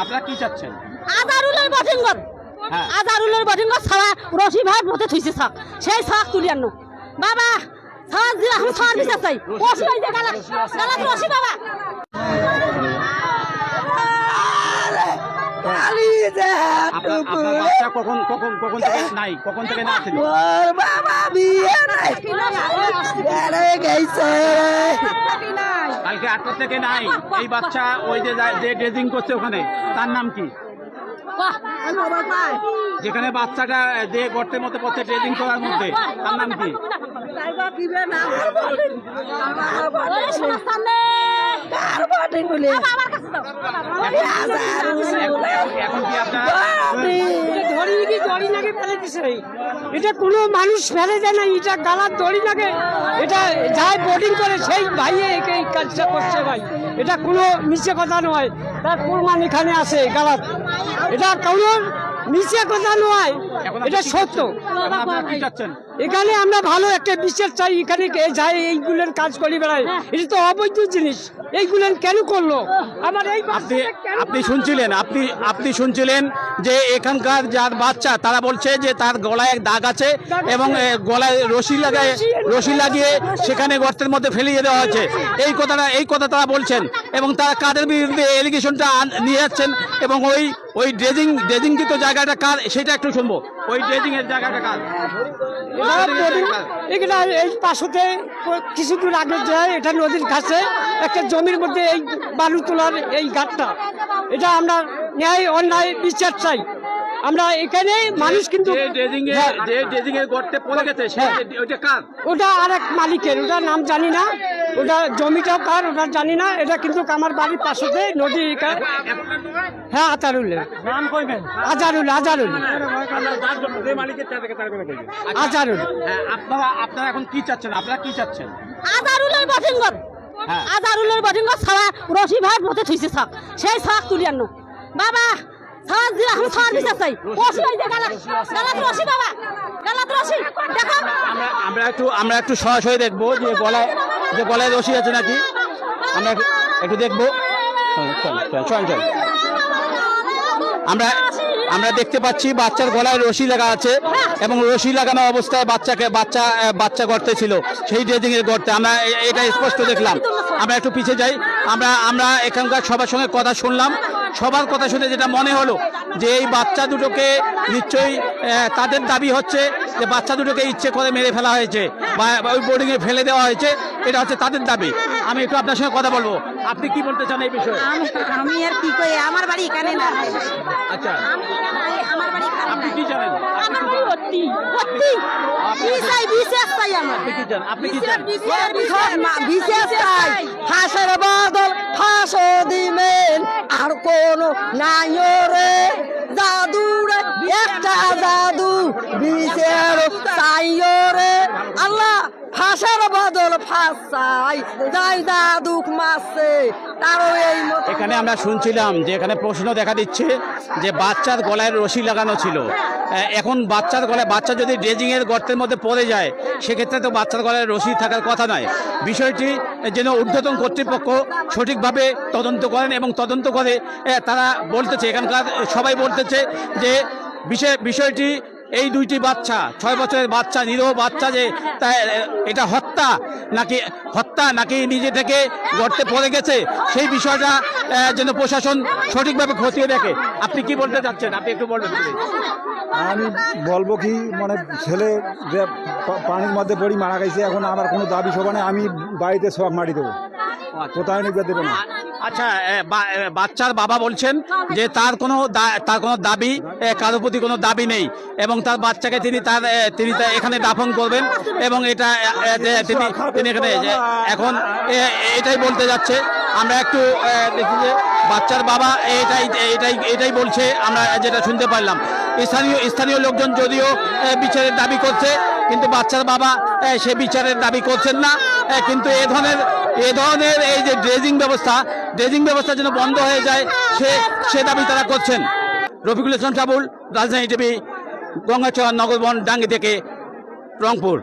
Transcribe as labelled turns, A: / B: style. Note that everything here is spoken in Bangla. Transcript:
A: আপনারা কি চাচ্ছেন
B: আজারুলের
A: হ্যাঁ।
B: আজারুলের বটিঙ্গর ছাড়া রশি ভাই পথে থুইছে ছাক সেই ছাক তুলি আনো বাবা ছাড় দিলে আমি ছাড় দিতে চাই রশি ভাই যে গালা গালা রশি বাবা
A: আপনার আপনার বাচ্চা কখন কখন কখন থেকে নাই কখন থেকে না ছিল
C: বাবা বিয়ে নাই গেছে
A: কালকে আটটা থেকে নাই। এই বাচ্চা ওই যে যায়- যে ড্রেজিং করছে ওখানে তার নাম কি? যেখানে বাচ্চাটা যে গর্তের মতো পড়ছে ড্রেজিং করার মধ্যে তার নাম কি?
B: আমার কাছে দাও
A: এখন- এখন কি আপনার
D: দড়ি কি দড়ি নাকি এটা কোনো মানুষ ফেলে দেয় না, এটা গালার দড়ি লাগে। এটা যাই বোর্ডিং করে, সেই ভাইয়ে একে এই কাজটা করছে ভাই। এটা কোনো মিছে কথা নয়। তার প্রমাণ এখানে আছে গালাত এটা কোনো মিছে কথা নয়। এটা সত্য?
A: এখন
D: আমরা ভালো একটা বিচার চাই এখানে যায় এইগুলোর কাজ করি বেড়ায়। এটা তো অবৈধ জিনিস। এইগুলেন কেন করল? আমার এই
A: আপনি আপনি শুনছিলেন? আপনি আপনি শুনছিলেন যে এখানকার যার বাচ্চা তারা বলছে যে তার গলায় এক দাগ আছে এবং গলায় রশি লাগায় রশি লাগিয়ে সেখানে গর্তের মধ্যে ফেলিয়ে দেওয়া হয়েছে। এই কথাটা এই কথা তারা বলছেন এবং তারা কাদের বিরুদ্ধে এলিগেশনটা নিয়ে যাচ্ছেন এবং ওই ওই ড্রেজিং ড্রেজিংকৃত জায়গাটা কার সেটা একটু শুনব। ওই ড্রেজিং এর জায়গাটা কার
D: এখানে এই পাশতে কিছু দূর আগে যায় এটা নদীর কাছে একটা জমির মধ্যে এই বালু তোলার এই ঘাটটা। এটা আমরা ন্যায় অন্যায় বিচার চাই। আমরা এখানে মানুষ কিন্তু হ্যাঁ,
A: যে ড্রেজিং এর গর্তে পড়ে গেছে
D: হ্যাঁ। ওটা আরেক মালিকের ওটা নাম জানি না। ওটা জমিটাও কার ওটা জানি না এটা কিন্তু আমার বাড়ির পাশতে নদী হ্যাঁ
A: কইবেন
D: আজারুল আজারুল আজারুল
A: হ্যাঁ, আপনারা আপনারা এখন কি চাচ্ছেন আপনারা কি চাচ্ছেন
B: আজারুলের বটিঙ্গর
A: হ্যাঁ।
B: আজারুলের বটিঙ্গর ছাড়া রশি ভাই পথে থুইছে ছাক সেই ছাক তুলি আনো। বাবা ছাড় দিলে আমি ছাড় দিতে চাই রশি ভাই গালা গালা রশি বাবা গালা রশি। দেখো।
A: আমরা আমরা একটু আমরা একটু সরাসরি দেখব যে গলায় যে গলায় রশি আছে নাকি? আমরা একটু- দেখব। চল, চল। আমরা আমরা দেখতে পাচ্ছি বাচ্চার গলায় রশি লাগা আছে এবং রশি লাগানো অবস্থায় বাচ্চাকে বাচ্চা বাচ্চা গর্তে ছিল। সেই ড্রেজিং এর গর্তে আমরা এটা স্পষ্ট দেখলাম। আমরা একটু পিছিয়ে যাই। আমরা আমরা এখানকার সবার সঙ্গে কথা শুনলাম। সবার কথা শুনে যেটা মনে হলো যে এই বাচ্চা দুটোকে নিশ্চয়ই তাদের দাবি হচ্ছে যে বাচ্চা দুটোকে ইচ্ছে করে মেরে ফেলা হয়েছে বা ওই বোর্ডিংয়ে ফেলে দেওয়া হয়েছে। এটা হচ্ছে তাদের দাবি। আমি একটু আপনার সঙ্গে কথা বলব। আপনি কি বলতে চান এই বিষয়ে?
C: আমি আর কি কই? আমার বাড়ি এখানে না।
A: আচ্ছা।
C: আমার বাড়ি
A: আপনি কি জানেন?
B: আমার
A: জানেন?
B: সত্যি সত্যি বিশাই বিশেষ চাই আমার।
A: আপনি কি জানেন? আপনি কি জানেন?
C: বিশেষ চাই ফাঁসের বদল ফাঁস দিবেন। আর কোন নাই রে। জাদু রে একটা জাদু। বিশের চাই রে। আল্লাহ ফাঁসের মাসে
A: এখানে আমরা শুনছিলাম যে এখানে প্রশ্ন দেখা দিচ্ছে যে বাচ্চার গলায় রশি লাগানো ছিল। এখন বাচ্চার গলায়, বাচ্চা যদি ড্রেজিং এর গর্তের মধ্যে পড়ে যায়, সেক্ষেত্রে তো বাচ্চার গলায় রশি থাকার কথা নয়। বিষয়টি যেন ঊর্ধ্বতন কর্তৃপক্ষ সঠিকভাবে তদন্ত করেন এবং তদন্ত করে তারা বলতেছে, এখানকার সবাই বলতেছে যে বিষয়, বিষয়টি এই দুইটি বাচ্চা ছয় বছরের বাচ্চা নিরীহ বাচ্চা যে এটা হত্যা নাকি হত্যা নাকি নিজে থেকে গর্তে পড়ে গেছে? সেই বিষয়টা যেন প্রশাসন সঠিকভাবে খতিয়ে দেখে। আপনি কি বলতে চাচ্ছেন? আপনি একটু বলবেন
E: আমি বলব কি মানে ছেলে যে পানির মধ্যে পড়ি মারা গেছে এখন আমার কোনো দাবি সভা নেই আমি বাড়িতে সব মারি দেবো। কোথায় নিবে দেবে না।
A: আচ্ছা বাচ্চার বাবা বলছেন যে তার কোনো তার কোনো দাবি কারোর প্রতি কোনো দাবি নেই। এবং তার বাচ্চাকে তিনি তার তিনি এখানে দাফন করবেন এবং এটা তিনি তিনি এখানে এখন এটাই বলতে যাচ্ছে। আমরা একটু দেখি যে বাচ্চার বাবা এটাই এটাই এটাই বলছে, আমরা যেটা শুনতে পারলাম। স্থানীয় স্থানীয় লোকজন যদিও বিচারের দাবি করছে, কিন্তু বাচ্চার বাবা সে বিচারের দাবি করছেন না। কিন্তু এ ধরনের এ ধরনের এই যে ড্রেজিং ব্যবস্থা ড্রেজিং ব্যবস্থা যেন বন্ধ হয়ে যায়, সে সে দাবি তারা করছেন। রফিকুল ইসলাম সাবুল, রাজধানী টিভি, গঙ্গাচর, নগরবন, ডাঙ্গি থেকে রংপুর।